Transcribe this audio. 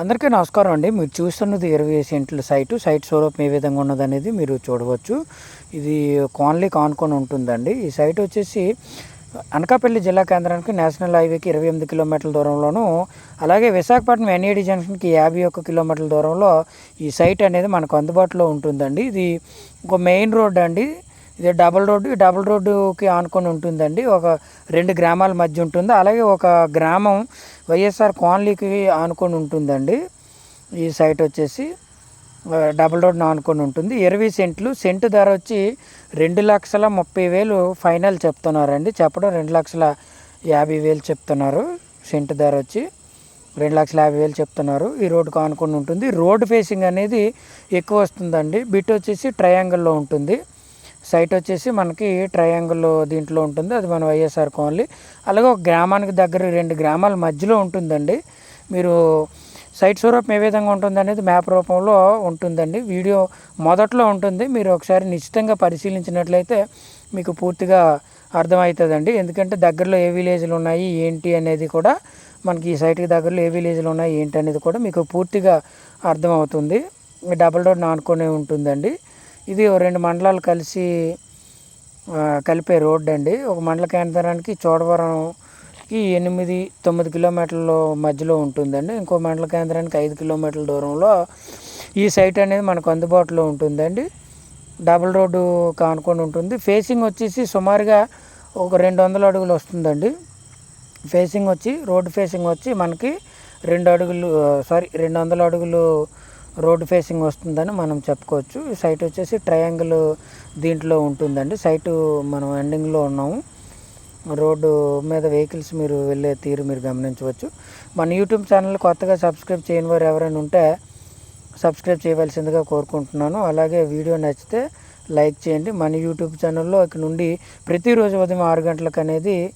అందరికీ నమస్కారం అండి. మీరు చూస్తున్నది ఇరవై సెంట్ల సైటు. సైట్ స్వరూపం ఏ విధంగా ఉన్నదనేది మీరు చూడవచ్చు. ఇది కోన్లీ కానుకొని ఉంటుందండి. ఈ సైట్ వచ్చేసి అనకాపల్లి జిల్లా కేంద్రానికి నేషనల్ హైవేకి ఇరవై ఎనిమిది కిలోమీటర్ల దూరంలోను అలాగే విశాఖపట్నం ఎన్ఏడి జంక్షన్కి యాభై ఒక్క కిలోమీటర్ల దూరంలో ఈ సైట్ అనేది మనకు అందుబాటులో ఉంటుందండి. ఇది ఒక మెయిన్ రోడ్ అండి. ఇది డబుల్ రోడ్డు ఈ డబుల్ రోడ్డుకి ఆనుకొని ఉంటుందండి. ఒక రెండు గ్రామాల మధ్య ఉంటుంది. అలాగే ఒక గ్రామం వైఎస్ఆర్ కాలనీకి ఆనుకొని ఉంటుందండి. ఈ సైట్ వచ్చేసి డబుల్ రోడ్ని ఆనుకొని ఉంటుంది. ఇరవై సెంట్లు సెంటు ధర వచ్చి రెండు లక్షల ముప్పై వేలు ఫైనల్ చెప్తున్నారండి. చెప్పడం రెండు లక్షల యాభై వేలు చెప్తున్నారు. సెంటు ధర వచ్చి రెండు లక్షల యాభై వేలు చెప్తున్నారు. ఈ రోడ్డుకు ఆనుకొని ఉంటుంది. రోడ్ ఫేసింగ్ అనేది ఎక్కువ వస్తుందండి. బిట్ వచ్చేసి ట్రయాంగిల్లో ఉంటుంది. సైట్ వచ్చేసి మనకి ట్రయాంగిల్ దీంట్లో ఉంటుంది. అది మన వైఎస్ఆర్ కోన్లీ అలాగే ఒక గ్రామానికి దగ్గర రెండు గ్రామాల మధ్యలో ఉంటుందండి. మీరు సైట్ స్వరూపం ఏ విధంగా ఉంటుంది అనేది మ్యాప్ రూపంలో ఉంటుందండి. వీడియో మొదట్లో ఉంటుంది. మీరు ఒకసారి నిశ్చితంగా పరిశీలించినట్లయితే మీకు పూర్తిగా అర్థమవుతుందండి. ఎందుకంటే దగ్గరలో ఏ విలేజ్లు ఉన్నాయి ఏంటి అనేది కూడా మనకి ఈ సైట్కి దగ్గరలో ఏ విలేజ్లు ఉన్నాయి ఏంటి అనేది కూడా మీకు పూర్తిగా అర్థమవుతుంది. డబల్ డబుల్ రోడ్ ఆనుకొని ఉంటుందండి. ఇది రెండు మండలాలు కలిసి కలిపే రోడ్డు అండి. ఒక మండల కేంద్రానికి చోడవరంకి ఎనిమిది తొమ్మిది కిలోమీటర్ల మధ్యలో ఉంటుందండి. ఇంకో మండల కేంద్రానికి ఐదు కిలోమీటర్ల దూరంలో ఈ సైట్ అనేది మనకు అందుబాటులో ఉంటుందండి. డబుల్ రోడ్డు కానుకొని ఉంటుంది. ఫేసింగ్ వచ్చేసి సుమారుగా ఒక రెండు వందల అడుగులు వస్తుందండి. ఫేసింగ్ వచ్చి రోడ్డు ఫేసింగ్ వచ్చి మనకి రెండు అడుగులు సారీ రెండు వందల అడుగులు రోడ్డు ఫేసింగ్ వస్తుందని మనం చెప్పుకోవచ్చు. ఈ సైట్ వచ్చేసి ట్రయాంగిల్ దీంట్లో ఉంటుందండి. సైటు మనం ఎండింగ్లో ఉన్నాము. రోడ్డు మీద వెహికల్స్ మీరు వెళ్ళే తీరు మీరు గమనించవచ్చు. మన యూట్యూబ్ ఛానల్ కొత్తగా సబ్స్క్రైబ్ చేయని వారు ఎవరైనా ఉంటే సబ్స్క్రైబ్ చేయవలసిందిగా కోరుకుంటున్నాను. అలాగే వీడియో నచ్చితే లైక్ చేయండి. మన యూట్యూబ్ ఛానల్లో ఇక నుండి ప్రతిరోజు ఉదయం ఆరు గంటలకు అనేది